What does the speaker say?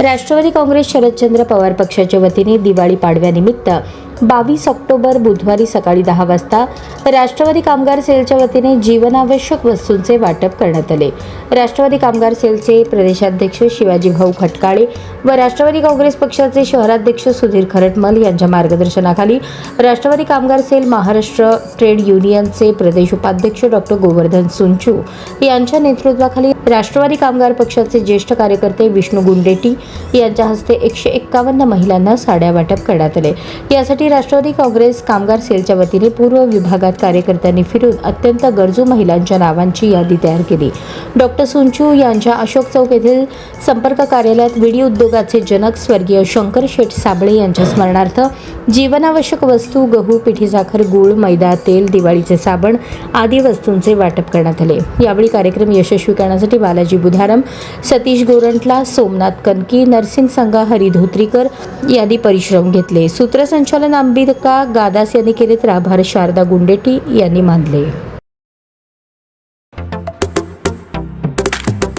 राष्ट्रवादी काँग्रेस शरदचंद्र पवार पक्षाच्या वतीने दिवाळी पाडव्यानिमित्त बावीस ऑक्टोबर बुधवारी सकाळी दहा वाजता राष्ट्रवादी कामगार सेलच्या वतीने जीवनावश्यक वस्तूंचे वाटप करण्यात आले. राष्ट्रवादी कामगार सेलचे प्रदेशाध्यक्ष शिवाजी भाऊ खटकाळे व राष्ट्रवादी काँग्रेस पक्षाचे शहराध्यक्ष सुधीर खरटमल यांच्या मार्गदर्शनाखाली राष्ट्रवादी कामगार सेल महाराष्ट्र ट्रेड युनियनचे प्रदेश उपाध्यक्ष डॉक्टर गोवर्धन सुंचू यांच्या नेतृत्वाखाली राष्ट्रवादी कामगार पक्षाचे ज्येष्ठ कार्यकर्ते विष्णू गुंडेटी यांच्या हस्ते एकशे एक्कावन्न महिलांना साड्या वाटप करण्यात आले. यासाठी राष्ट्रवादी काँग्रेस कामगार सेलच्या वतीने पूर्व विभागात कार्यकर्त्यांनी फिरून अत्यंत गरजू महिलांच्या नावांची यादी तयार केली. डॉक्टर सुंचू यांच्या अशोक चौक येथील संपर्क कार्यालयात विडी उद्योगाचे जनक स्वर्गीय शंकर शेठ साबळे यांच्या स्मरणार्थ जीवनावश्यक वस्तू गहू पिठी साखर गूळ मैदा तेल दिवाळीचे साबण आदी वस्तूंचे वाटप करण्यात आले. यावेळी कार्यक्रम यशस्वी करण्यासाठी बालाजी बुधारम सतीश गोरंटला सोमनाथ कनकी नरसिंग संघा हरी धोत्रीकर यांनी परिश्रम घेतले. सूत्रसंचालन अंबिका गादास यांनी केले तर आभार शारदा गुंडेटी यांनी मानले.